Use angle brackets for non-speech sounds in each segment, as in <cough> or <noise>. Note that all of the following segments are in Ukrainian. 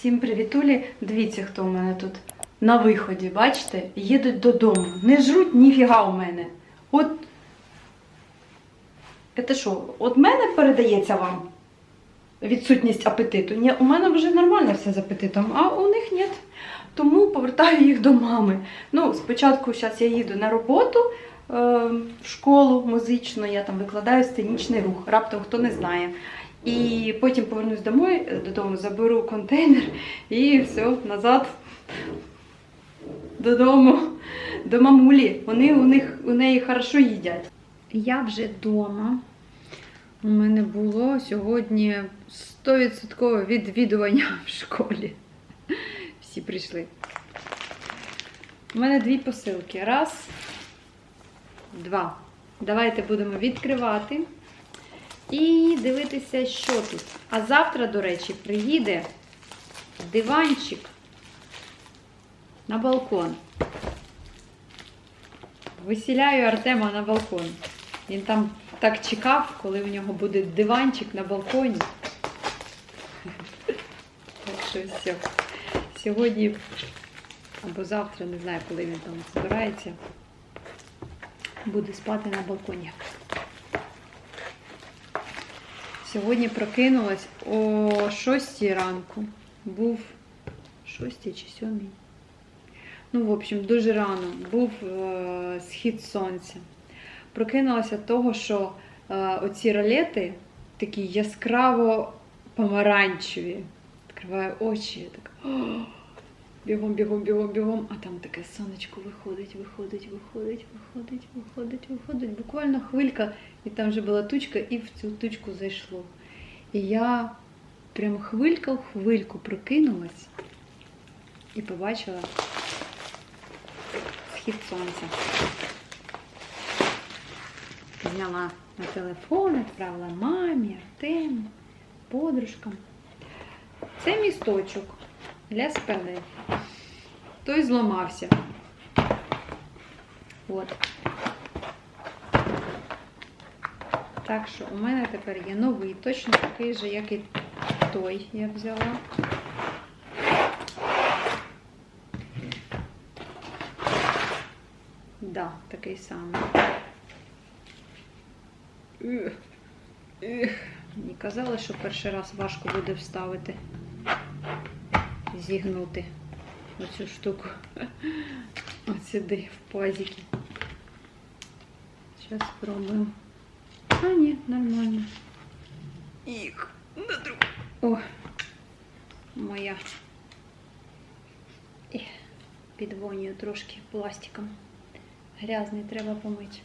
Всім привітулі. Дивіться, хто у мене тут на виході, бачите? Їдуть додому. Не жруть ніфіга у мене. От. Це що, от мене передається вам відсутність апетиту? Ні, у мене вже нормально все з апетитом, а у них ні. Тому повертаю їх до мами. Ну, спочатку зараз я їду на роботу е, в школу музичну, я там викладаю сценічний рух, раптом хто не знає. І потім повернусь домой, е, додому, заберу контейнер і все, назад додому, до мамулі. Вони у них у неї хорошо їдять. Я вже вдома. У мене було сьогодні 100% відвідування в школі. Всі прийшли. У мене дві посилки. Раз, два. Давайте будемо відкривати і дивитися, що тут. А завтра, до речі, приїде диванчик на балкон. Висіляю Артема на балкон. Він там так чекав, коли у нього буде диванчик на балконі. <laughs> Так що все. Сьогодні або завтра, не знаю, коли він там збирається, буде спати на балконі. Сьогодні прокинулась о 6 ранку. Був 6 чи 7. Ну, в общем, дуже рано. Був е, схід сонця. Прокинулася того, що е, оці ролети такі яскраво помаранчеві. Відкриваю очі, я так. Бігом, бігом, бігом, бігом. А там таке сонечко виходить, виходить, виходить, виходить, виходить, виходить. Буквально хвилька, і там вже була тучка, і в цю тучку зайшло. І я прям хвилька в хвильку прокинулась і побачила схід сонця. Зняла на телефон, відправила мамі, Артему, подружкам. Це місточок для спини. Той зламався. От. Так що у мене тепер є новий, точно такий же, як і той я взяла. Да, такий самий. Мені казали, що перший раз важко буде вставити, зігнути оцю штуку. От сюди, в пазики. Зараз спробуємо. А, ні, нормально. Їх на друг. О, моя. І підвонюю трошки пластиком. Грязний треба помити.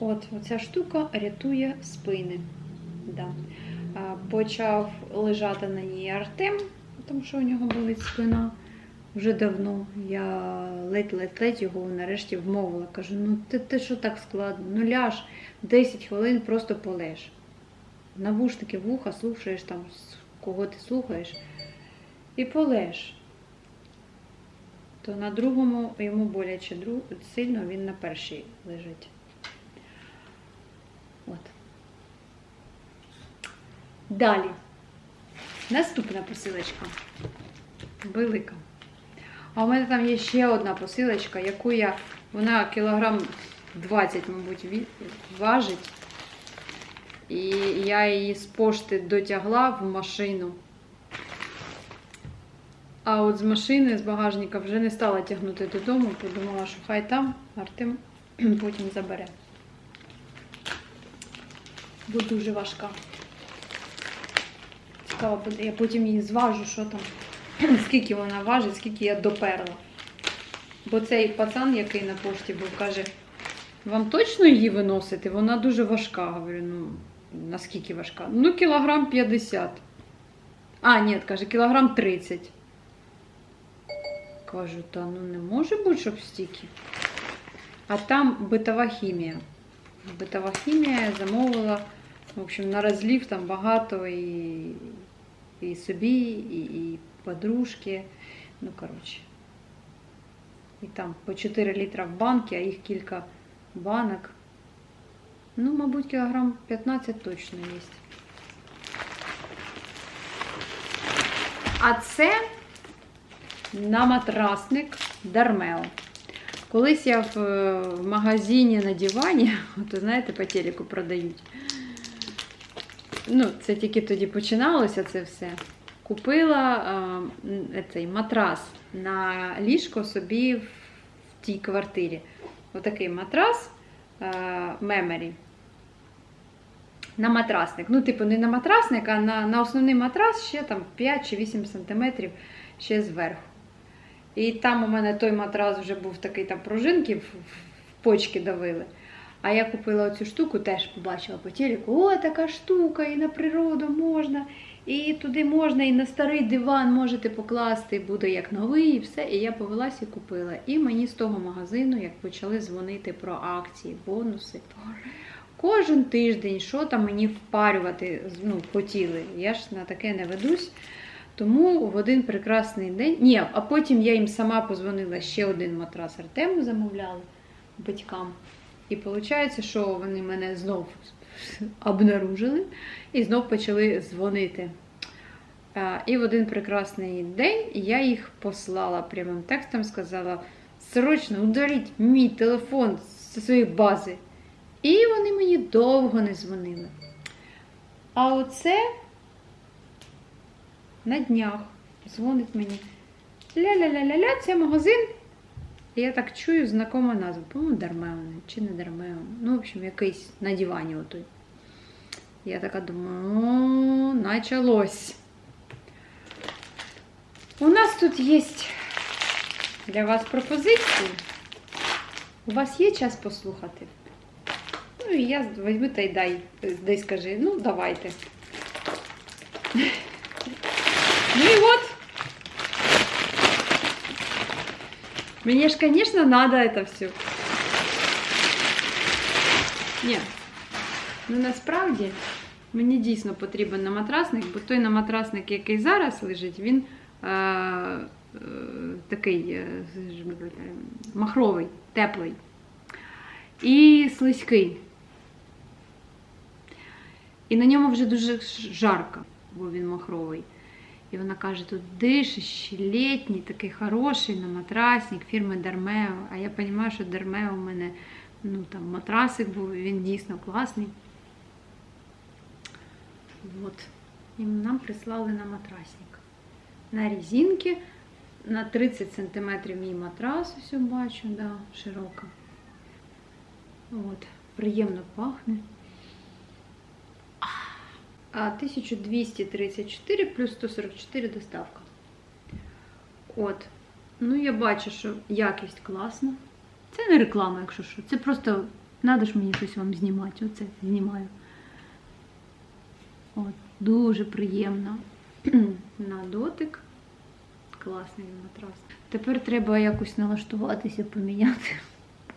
От, оця штука рятує спини. Да. Почав лежати на ній Артем, тому що у нього болить спина вже давно. Я ледь-ледь-ледь його нарешті вмовила. Кажу, ну ти, ти що так складно? Ну ляж 10 хвилин просто полеж. Навушники вуха, слухаєш там, кого ти слухаєш, і полеж. То на другому йому боляче сильно, він на першій лежить. От. Далі. Наступна посилочка. Велика. А у мене там є ще одна посилочка, яку я, вона кілограм 20, мабуть, важить. І я її з пошти дотягла в машину. А от з машини, з багажника вже не стала тягнути додому, подумала, що хай там Артем <clears throat> потім забере. Бо дуже важка. Цікаво. Я потім її зважу, що там, <clears throat> скільки вона важить, скільки я доперла. Бо цей пацан, який на пошті був, каже, вам точно її виносити? Вона дуже важка. Говорю, ну, наскільки важка? Ну, кілограм 50. А, ні, каже, кілограм 30. Кажу, та ну не може бути, щоб стільки. А там битова хімія. Битова хімія я замовила. В общем, на розлів там багато і, і собі, і, і подружки. Ну, коротше. І там по 4 літра в банки, а їх кілька банок. Ну, мабуть, кілограм 15 точно є. А це на матрасник Дармео. Колись я в, магазині на дивані, <laughs> то знаєте, по телеку продають. Ну, це тільки тоді починалося це все. Купила е, цей матрас на ліжко собі в, тій квартирі. Отакий матрас е, меморі. На матрасник. Ну, типу, не на матрасник, а на, на основний матрас ще там 5 чи 8 сантиметрів ще зверху. І там у мене той матрас вже був такий там пружинки в, в почки давили. А я купила оцю штуку, теж побачила по телеку. О, така штука, і на природу можна, і туди можна, і на старий диван можете покласти, буде як новий, і все. І я повелась і купила. І мені з того магазину, як почали дзвонити про акції, бонуси. Кожен тиждень, що там мені впарювати ну, хотіли. Я ж на таке не ведусь. Тому в один прекрасний день. Ні, а потім я їм сама позвонила ще один матрас Артему замовляли батькам. І виходить, що вони мене знов обнаружили і знов почали дзвонити. І в один прекрасний день я їх послала прямим текстом, сказала: срочно удаліть мій телефон зі своєї бази. І вони мені довго не дзвонили. А оце на днях дзвонить мені. Ля-ля-ля-ля-ля, це магазин. І я так чую знакому назву. По-моєму, Дармео чи не Дармео. Ну, в общем, якийсь на дивані отой. Я така думаю, о, началось. У нас тут є для вас пропозиції. У вас є час послухати? Ну і я візьми та й дай, дай скажи, ну давайте. <laughs> Ну и вот. Мне ж, конечно, надо это все. Ні. Ну насправді мені дійсно потрібен наматрасник, бо той наматрасник, який зараз лежить, він е, е, такий е, махровий, теплий і слизький. І на ньому вже дуже жарко, бо він махровий. І вона каже, тут дишиш, літній, такий хороший на матрасник фірми Дармео. А я розумію, що Дармео у мене ну, там, матрасик був, він дійсно класний. Вот. І нам прислали на матрасник. На резинки, на 30 см мій матрас, все бачу, да, широко. От. Приємно пахне. А 1234 плюс 144 доставка. От. Ну, я бачу, що якість класна. Це не реклама, якщо що. Це просто треба ж мені щось вам знімати. Оце знімаю. От, дуже приємно. <clears throat> На дотик. Класний матрас. Тепер треба якось налаштуватися, поміняти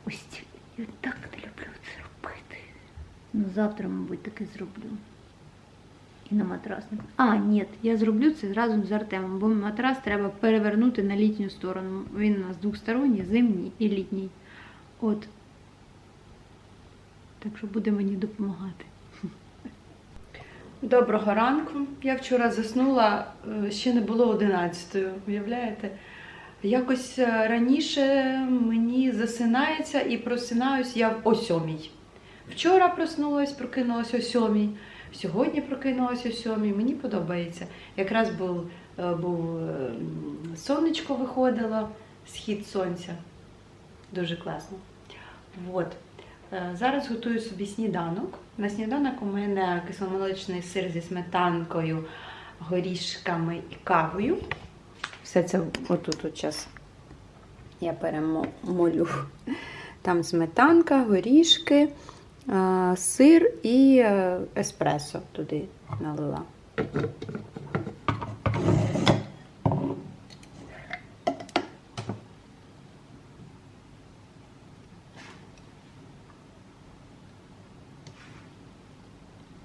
постіль. Я так не люблю це робити. Ну, завтра, мабуть, таки зроблю. І на матрасник. А, ні, я зроблю це разом з Артемом, бо матрас треба перевернути на літню сторону. Він у нас двосторонній, зимній і літній. От. Так що буде мені допомагати. Доброго ранку. Я вчора заснула, е, ще не було 11, уявляєте? Якось е, раніше мені засинається і просинаюсь я о 7. Вчора проснулась, прокинулась о 7. Сьогодні прокинулась о 7. Мені подобається. Якраз був, е, був е, сонечко виходило, схід сонця. Дуже класно. От. Е, Зараз готую собі сніданок. На сніданок у мене кисломолочний сир зі сметанкою, горішками і кавою. Все це отут от час я перемолю. Там сметанка, горішки, сир і е, еспресо туди налила.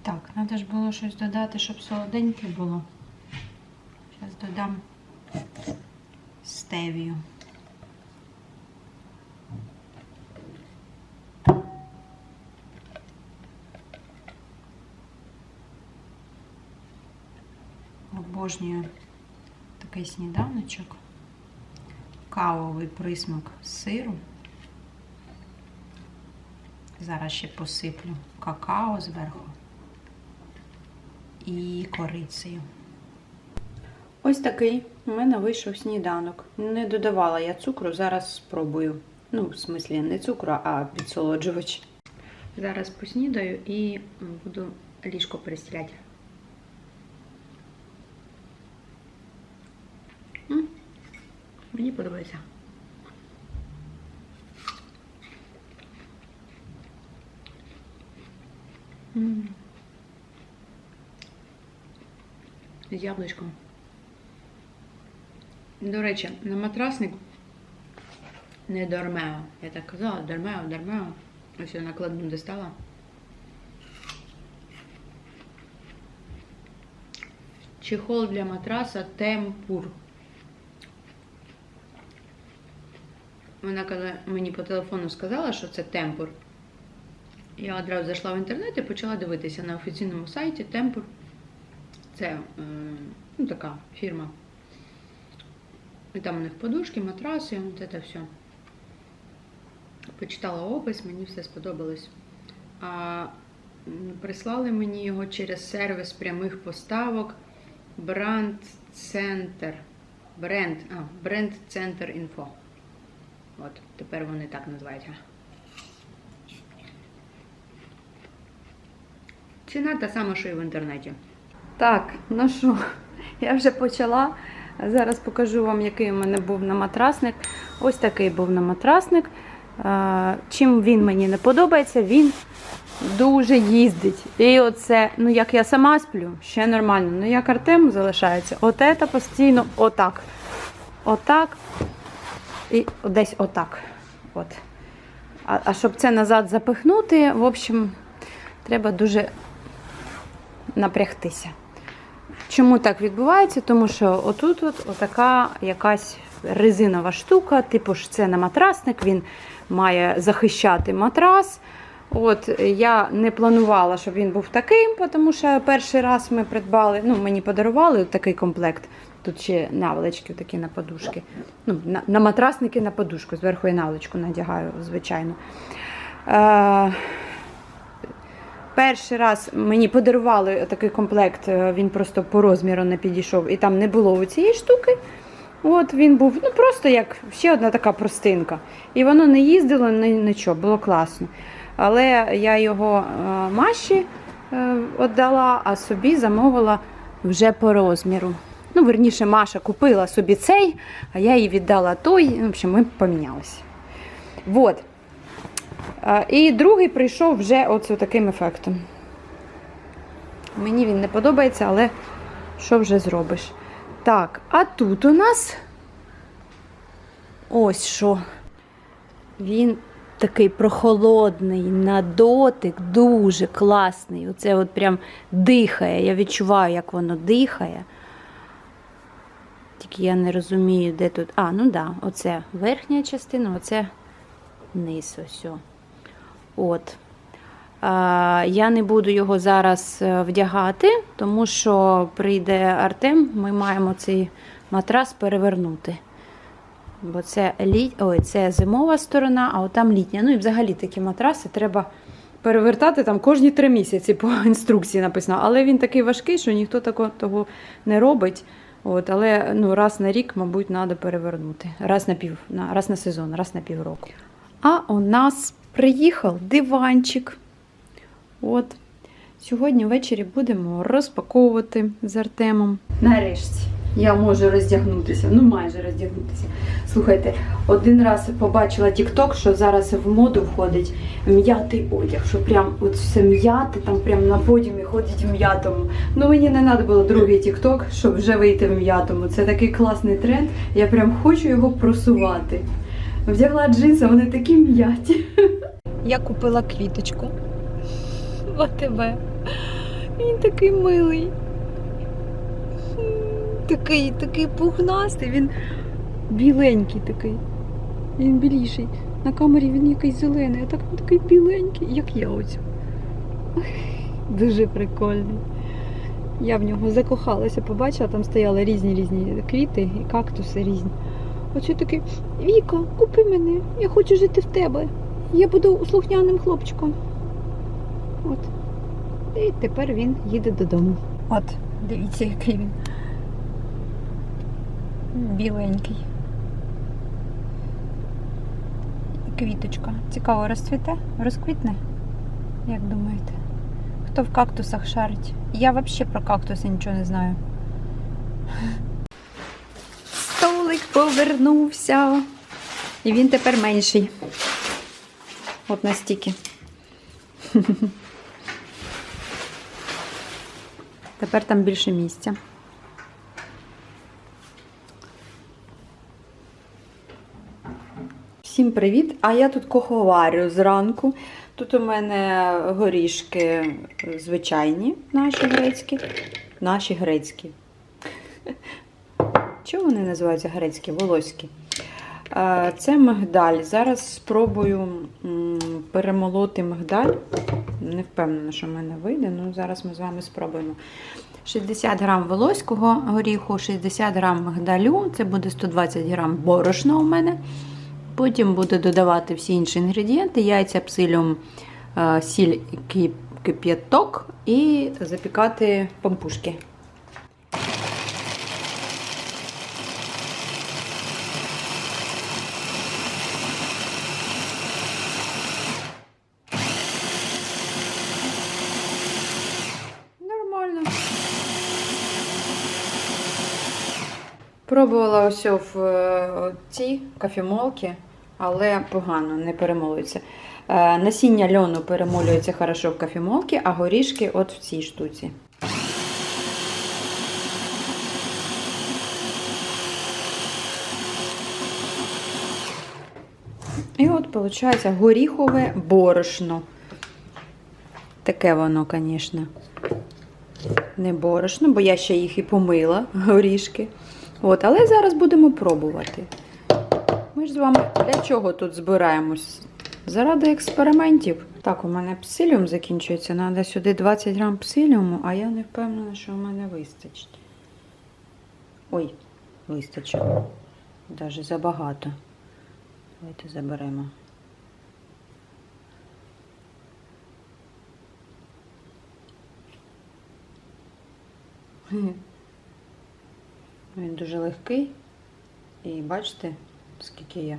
Так, треба ж було щось додати, щоб солоденьке було. Зараз додам стевію. Обожнюю такий сніданочок. Кавовий присмак сиру. Зараз ще посиплю какао зверху і корицею. Ось такий у мене вийшов сніданок. Не додавала я цукру, зараз спробую. Ну, в смислі, не цукру, а підсолоджувач. Зараз поснідаю і буду ліжко перестеляти. М, Мені подобається. М. З яблучком. До речі, на матрасник не Дормео. Я так казала, Дормео, Дормео. Ось я накладну достала. Чехол для матраса Темпур. Вона коли мені по телефону сказала, що це темпур. Я одразу зайшла в інтернет і почала дивитися на офіційному сайті Темпур. Це е, ну, така фірма. І там у них подушки, матраси, от це все. Почитала опис, мені все сподобалось. А прислали мені його через сервіс прямих поставок Brand Center. Бренд, а, Brand Center Info. От, тепер вони так називаються. Ціна та сама, що і в інтернеті. Так, ну що, я вже почала. Зараз покажу вам, який у мене був наматрасник. Ось такий був наматрасник. Е, Чим він мені не подобається, він дуже їздить. І оце, ну як я сама сплю, ще нормально. Ну як Артем залишається, от це постійно отак. Отак. І десь отак. От. А, а щоб це назад запихнути, в общем, треба дуже напрягтися. Чому так відбувається? Тому що отут от отака якась резинова штука, типу ж це на матрасник, він має захищати матрас. От я не планувала, щоб він був таким, тому що перший раз ми придбали, ну мені подарували такий комплект. Тут ще наволочки такі на подушки. Ну, на, на матрасники на подушку. Зверху я наволочку надягаю, звичайно. Е, Перший раз мені подарували такий комплект, е, він просто по розміру не підійшов, і там не було цієї штуки. От він був ну просто як ще одна така простинка. І воно не їздило, ні, нічого, було класно. Але я його е, Маші е, віддала, а собі замовила вже по розміру. Ну, верніше, Маша купила собі цей, а я їй віддала той. В общем, ми помінялися. Вот. І другий прийшов вже от з таким ефектом. Мені він не подобається, але що вже зробиш? Так, а тут у нас ось що. Він такий прохолодний, на дотик, дуже класний. Оце от прям дихає. Я відчуваю, як воно дихає. Тільки я не розумію, де тут. А, ну да, оце верхня частина, оце низ ось. От. Я не буду його зараз е, вдягати, тому що прийде Артем, ми маємо цей матрас перевернути. Бо це, лі... Ой, це зимова сторона, а от там літня. Ну і взагалі такі матраси треба перевертати там кожні три місяці по <laughs> інструкції написано. Але він такий важкий, що ніхто такого того не робить. От, але ну, раз на рік, мабуть, треба перевернути. Раз на пів, на, раз на сезон, раз на півроку. А у нас приїхав диванчик. От. Сьогодні ввечері будемо розпаковувати з Артемом. Нарешті я можу роздягнутися, ну майже роздягнутися. Слухайте, один раз побачила TikTok, що зараз в моду входить м'ятий одяг, що прям от все м'яте, там прям на подіумі ходять в м'ятому. Ну мені не треба було другий TikTok, щоб вже вийти в м'ятому. Це такий класний тренд. Я прям хочу його просувати. Вдягла джинси, вони такі м'яті. Я купила квіточку. В. Він такий милий. Такий, такий пухнастий, він біленький такий. Він біліший. На камері він якийсь зелений, а так він такий біленький, як я ось. <laughs> Дуже прикольний. Я в нього закохалася, побачила, там стояли різні різні квіти і кактуси різні. Оце такий, Віка, купи мене, я хочу жити в тебе. Я буду слухняним хлопчиком. От. І тепер він їде додому. От, дивіться, який він. Біленький. Квіточка. Цікаво, розцвіте? Розквітне? Як думаєте? Хто в кактусах шарить? Я взагалі про кактуси нічого не знаю. Столик повернувся. І він тепер менший. От настільки. <laughs> Тепер там більше місця. Всім привіт! А я тут куховарю зранку. Тут у мене горішки звичайні, наші грецькі. Наші грецькі. <laughs> Чого вони називаються грецькі? Волоські. Це мигдаль. Зараз спробую перемолоти мигдаль. Не впевнена, що в мене вийде, але зараз ми з вами спробуємо. 60 грам волоського горіху, 60 грам мигдалю, це буде 120 грам борошна у мене. Потім буду додавати всі інші інгредієнти: яйця, псилюм, е, сіль, кип- кип'яток і запікати пампушки. Нормально. Пробувала ось в е, цій кофемолці, але погано не перемолюється. Е, Насіння льону перемолюється хорошо в кофемолці, а горішки от в цій штуці. І от, виходить, горіхове борошно. Таке воно, звісно, не борошно, бо я ще їх і помила, <laughs> горішки. От, але зараз будемо пробувати. Ми ж з вами для чого тут збираємось? Заради експериментів. Так, у мене псиліум закінчується. Треба сюди 20 грам псиліуму, а я не впевнена, що в мене вистачить. Ой, вистачило. Навіть забагато. Давайте заберемо. Він дуже легкий. І бачите, скільки я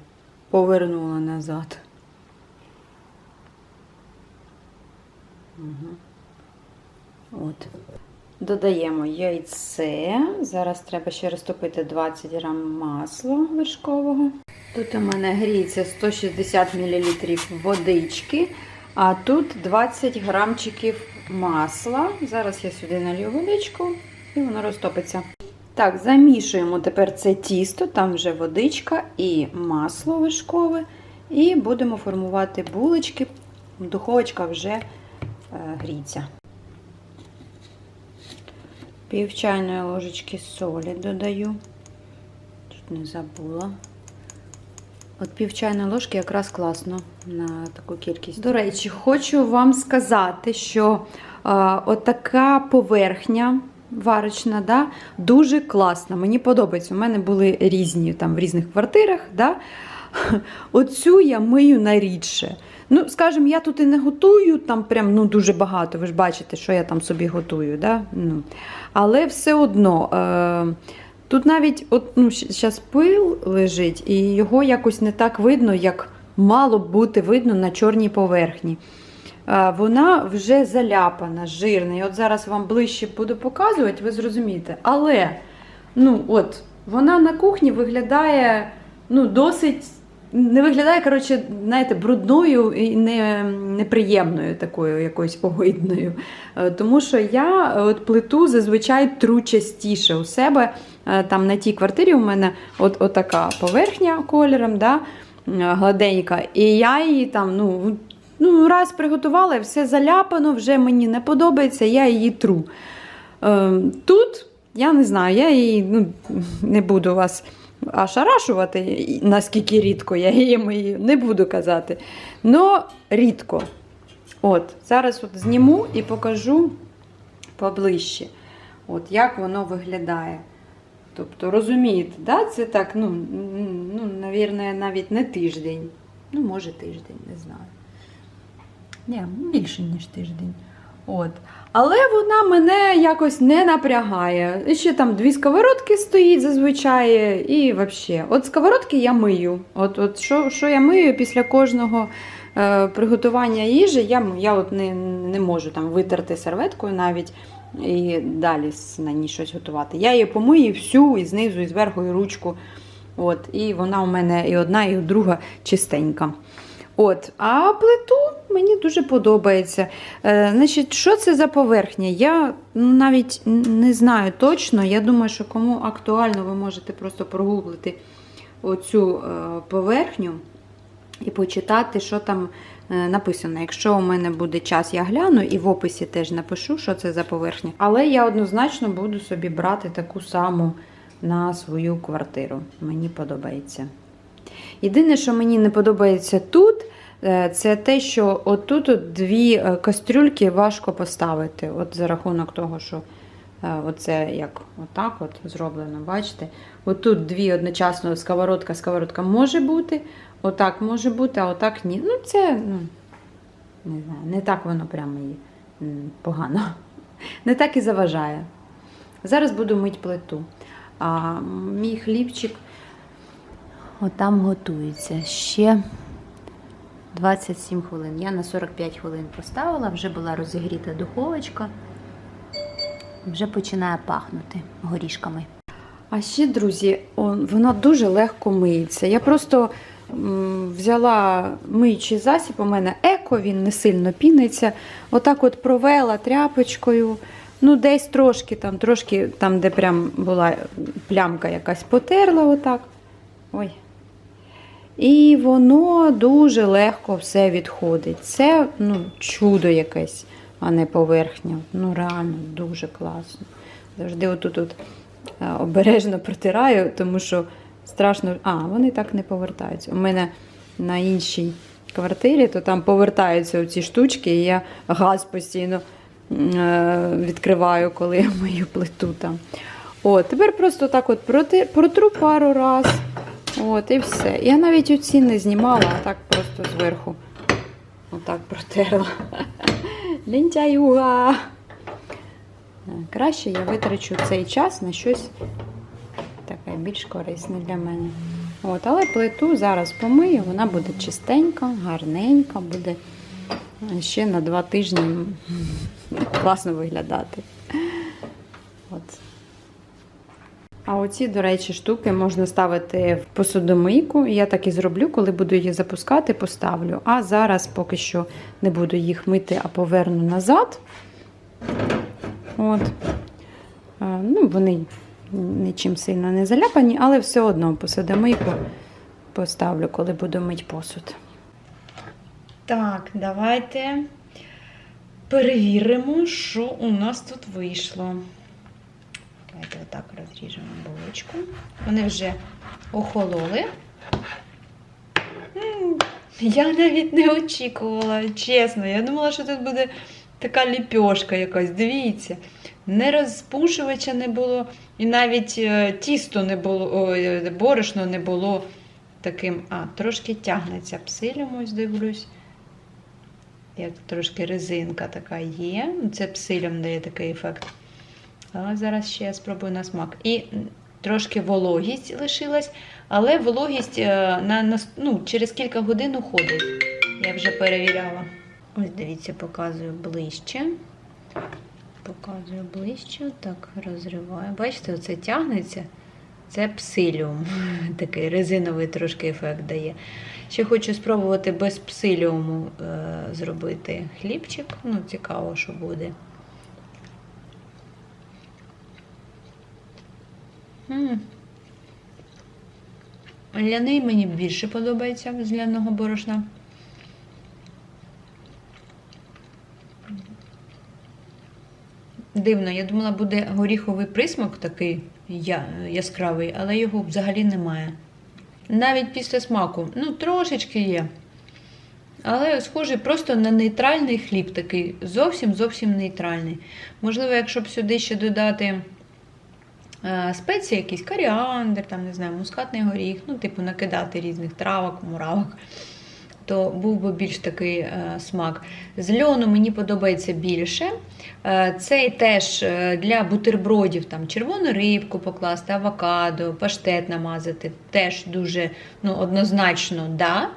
повернула назад. Угу. От. Додаємо яйце. Зараз треба ще розтопити 20 грам масла вершкового. Тут у мене гріється 160 мл водички, а тут 20 грамчиків масла. Зараз я сюди налью водичку і воно розтопиться. Так, замішуємо тепер це тісто, там вже водичка і масло вишкове. І будемо формувати булочки. Духовочка вже е, гріється. Пів чайної ложечки солі додаю. Тут не забула. От пів чайної ложки якраз класно на таку кількість. До речі, хочу вам сказати, що е, отака поверхня варочна, да, дуже класна. Мені подобається. У мене були різні там в різних квартирах. Да. <laughs> Оцю я мию найрідше. Ну, скажімо, я тут і не готую там прям ну, дуже багато. Ви ж бачите, що я там собі готую. Да? Ну. Але все одно. Е- Тут навіть от, ну, зараз пил лежить, і його якось не так видно, як мало бути видно на чорній поверхні. А, Вона вже заляпана, жирна. І от зараз вам ближче буду показувати, ви зрозумієте. Але ну, от, вона на кухні виглядає ну, досить. Не виглядає, коротше, знаєте, брудною і не, неприємною такою якоюсь огидною. Е, Тому що я от плиту зазвичай тру частіше у себе. Е, Там на тій квартирі у мене от, от така поверхня кольором, да, е, гладенька. І я її там, ну, ну, раз приготувала, все заляпано, вже мені не подобається, я її тру. Е, Тут я не знаю, я її ну, не буду вас ошарашувати, наскільки рідко я її мию, не буду казати. Но рідко. От, зараз от зніму і покажу поближче. От як воно виглядає. Тобто, розумієте, да? це так, ну, ну, навірно, навіть не тиждень. Ну, може, тиждень, не знаю. Ні, більше, ніж тиждень. От. Але вона мене якось не напрягає. Ще там дві сковородки стоїть зазвичай. І взагалі, от сковородки я мию. От, от що, що я мию після кожного е, приготування їжі, я, я от не, не можу там витерти серветкою навіть і далі на ній щось готувати. Я її помию всю, і знизу, і зверху, і ручку. От, і вона у мене і одна, і друга чистенька. От, а плиту мені дуже подобається. Е, значить, що це за поверхня? Я ну, навіть не знаю точно. Я думаю, що кому актуально, ви можете просто прогуглити оцю е, поверхню і почитати, що там е, написано. Якщо у мене буде час, я гляну і в описі теж напишу, що це за поверхня. Але я однозначно буду собі брати таку саму на свою квартиру. Мені подобається. Єдине, що мені не подобається тут, це те, що отут дві е, кастрюльки важко поставити. От за рахунок того, що е, оце як отак от зроблено, бачите? Отут дві одночасно сковородка, сковородка може бути, отак може бути, а отак ні. Ну, це ну, не знаю, не так воно прямо і погано. <laughs> Не так і заважає. Зараз буду мити плиту. А мій хлібчик отам готується ще 27 хвилин. Я на 45 хвилин поставила, вже була розігріта духовочка. Вже починає пахнути горішками. А ще, друзі, он, вона дуже легко миється. Я просто взяла миючий засіб, у мене еко, він не сильно піниться. Отак от провела тряпочкою. Ну, десь трошки, там, трошки, там, де прям була плямка якась потерла, отак. Ой. І воно дуже легко все відходить. Це ну, чудо якесь, а не поверхня. Ну, реально дуже класно. Завжди отут от, е, обережно протираю, тому що страшно. А, вони так не повертаються. У мене на іншій квартирі, то там повертаються ці штучки, і я газ постійно е, відкриваю, коли я <laughs> мию плиту там. От, тепер просто так от протру пару раз. От, і все. Я навіть оці не знімала, а так просто зверху. Отак протерла. <laughs> Лентяюга. Е, Краще я витрачу цей час на щось таке більш корисне для мене. От, але плиту зараз помию, вона буде чистенька, гарненька, буде ще на два тижні <laughs> класно виглядати. От. А оці, до речі, штуки можна ставити в посудомийку. Я так і зроблю, коли буду її запускати, поставлю. А зараз поки що не буду їх мити, а поверну назад. От. Е, Ну, вони нічим сильно не заляпані, але все одно посудомийку поставлю, коли буду мити посуд. Так, давайте перевіримо, що у нас тут вийшло. Давайте отак розріжемо булочку. Вони вже охололи. Я навіть не очікувала, чесно. Я думала, що тут буде така ліпьошка якась. Дивіться, не розпушувача не було, і навіть е, тісто не було, ой, борошно не було таким. А, трошки тягнеться псилем, ось дивлюсь. Як трошки резинка така є. Це псилем дає такий ефект. Але зараз ще я спробую на смак. І трошки вологість лишилась, але вологість е, на, на, ну, через кілька годин уходить. Я вже перевіряла. Ось дивіться, показую ближче. Показую ближче, так розриваю. Бачите, оце тягнеться. Це псиліум. <laughs> Такий резиновий трошки ефект дає. Ще хочу спробувати без псиліуму е, зробити хлібчик. Ну, цікаво, що буде. Ляний мені більше подобається з ляного борошна. Дивно, я думала, буде горіховий присмак такий яскравий, але його взагалі немає. Навіть після смаку. Ну, трошечки є. але схожий просто на нейтральний хліб, такий зовсім зовсім нейтральний. Можливо, якщо б сюди ще додати спеції, якісь коріандр, там, не знаю, мускатний горіх, ну, типу, накидати різних травок, муравок, то був би більш такий е, смак. З льону мені подобається більше. Е, Цей теж е, для бутербродів там червону рибку покласти, авокадо, паштет намазати. Теж дуже ну, однозначно да.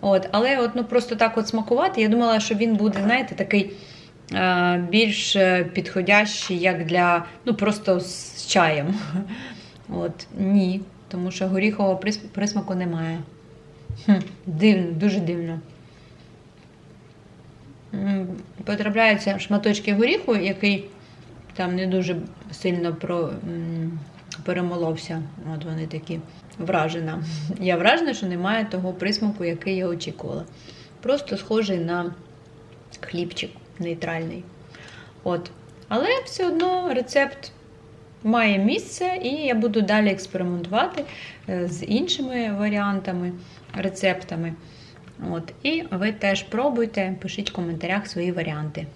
От, але от, ну, просто так от смакувати, я думала, що він буде, знаєте, такий е, більш е, підходящий, як для ну, просто з чаєм. <laughs> От, ні, тому що горіхового присмаку немає. Хм, дивно, дуже дивно. Потрапляються шматочки горіху, який там не дуже сильно про, перемоловся. От вони такі вражена. Я вражена, що немає того присмаку, який я очікувала. Просто схожий на хлібчик нейтральний. От. Але все одно рецепт має місце, і я буду далі експериментувати е, з іншими варіантами, рецептами. От. І ви теж пробуйте, пишіть в коментарях свої варіанти.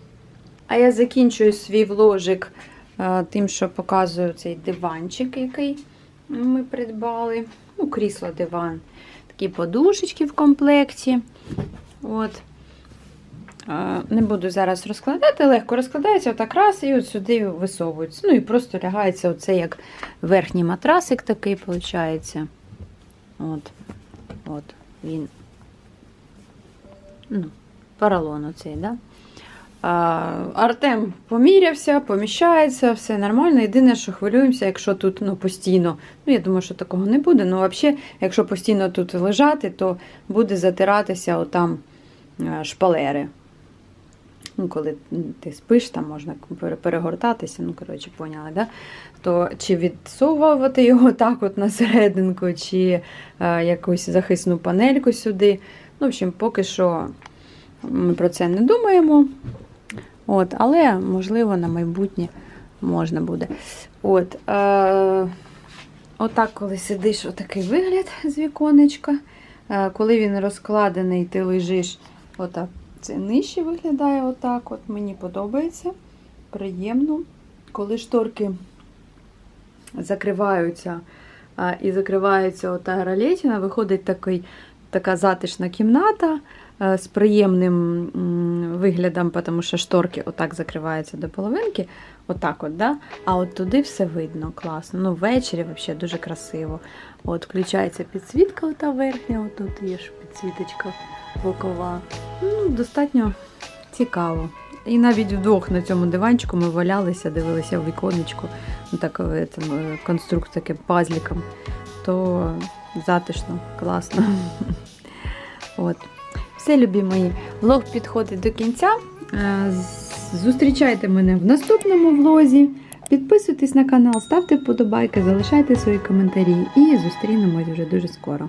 А я закінчую свій вложик е, тим, що показую цей диванчик, який ми придбали. Ну, крісло диван. Такі подушечки в комплекті. От. Не буду зараз розкладати, легко розкладається отак раз і от сюди висовується. Ну і просто лягається оце як верхній матрасик такий, виходить. От. От він. Ну, поролон оцей, да? А, Артем помірявся, поміщається, все нормально. Єдине, що хвилюємося, якщо тут ну, постійно, ну я думаю, що такого не буде. Ну, взагалі, якщо постійно тут лежати, то буде затиратися отам е, шпалери. Ну, коли ти спиш, там можна перегортатися, ну, коротше, поняли, да? То чи відсовувати його <laughs> так от на серединку, чи е, якусь захисну панельку сюди. Ну, в общем, поки що ми про це не думаємо. От, але, можливо, на майбутнє можна буде. От, е, отак, коли сидиш, отакий вигляд з віконечка. Е, коли він розкладений, ти лежиш отак. Це нижче виглядає отак. От мені подобається. Приємно. Коли шторки закриваються і закривається ота гралетіна, виходить такий, така затишна кімната е, з приємним виглядом, тому що шторки отак закриваються до половинки. Отак от, да? А от туди все видно, класно. Ну, ввечері взагалі дуже красиво. От включається підсвітка, ота верхня, отут є ж підсвіточка бокова. Ну, достатньо цікаво. І навіть вдвох на цьому диванчику ми валялися, дивилися в віконечко, ну, так, е, там, е, конструкт таким пазліком, то затишно, класно. <laughs> От. Все, любі мої. Влог підходить до кінця. Е, Зустрічайте мене в наступному влозі. Підписуйтесь на канал, ставте вподобайки, залишайте свої коментарі і зустрінемось вже дуже скоро.